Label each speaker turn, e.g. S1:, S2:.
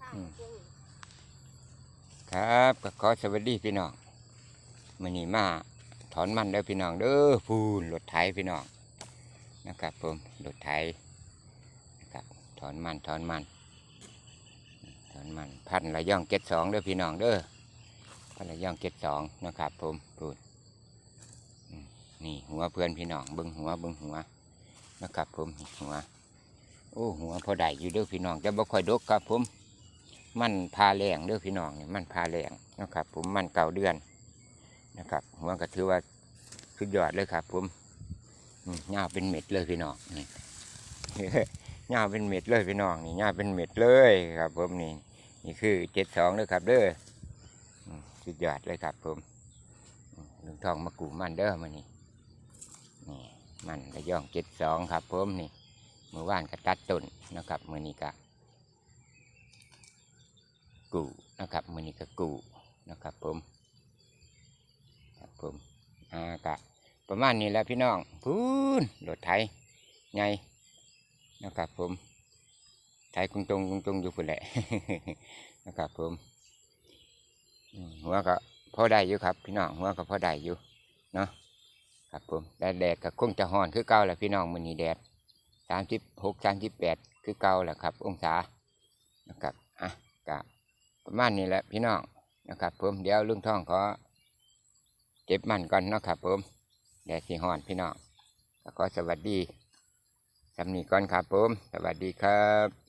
S1: ข้าง
S2: อืม
S1: เพิ่ง
S2: ครับก็ขอสวัสดีพี่น้องมื้อนี้มาถอนมันเด้อพี่น้องเด้อพูนรถไถพี่น้องนะครับผมรถไถนะครับถอนมันถอนมันถอนมันพันระย่องเจ็ดสองเด้อพี่น้องเด้อพันระย่องเจ็ดสองนะครับผมพูนอืมนี่หัวเพื่อนพี่น้องเบิ้งหัวเบิ้งหัวนะครับผมนี่หัวโอ้หัวพอได้อยู่เด้อพี่น้องจะบ่ค่อยดกครับผม มันพาแรงเด้อพี่น้องเนี่ยมันพาแรงนะครับ ผมมันเก่าเดือนนะครับหัวก็ถือว่าสุดยอดเลยครับ ผมอืมยาเป็นเม็ดเลยพี่น้องนี่ยาเป็นเม็ดเลยพี่น้องนี่ยาเป็นเม็ดเลยครับ ผมนี่นี่คือเจ็ดสองเลยครับเด้ออืมสุดยอดเลยครับผมอืมลุงทองมากูมันเด้อมานี่นี่มันระย่องเจ็ดสองครับ ผมนี่เมื่อวานก็ตัดต้นนะครับมื่อนี้ก็ กูนะครับมือนี้ก็กูนะครับผมครับผมอ่ากะประมาณนี้แหล้วพี่น้องพูนรถไถไงนะครับผมไถกุงตรงกุงตรงอยู่พุ่นแหละนะครับผมหัวก็พอได้อยู่ครับ พี่น้องหัวก็พอได้อยู่เนาะครับผมแดดแดดก็คงจะห่อนคือเก่าแหละพี่น้องมือนี้แดดสามสิบหกสามสิบแปดคือเก่าแหละครับ องศานะครับอะกะ ประมาณนี้แหละพี่น้องนะครับผมเดี๋ยวลุงท่องขอเก็บมันก่อนนะครับผมแดดสีหอนพี่น้องขอสวัสดีสำนีก่อนครับผม สวัสดีครับ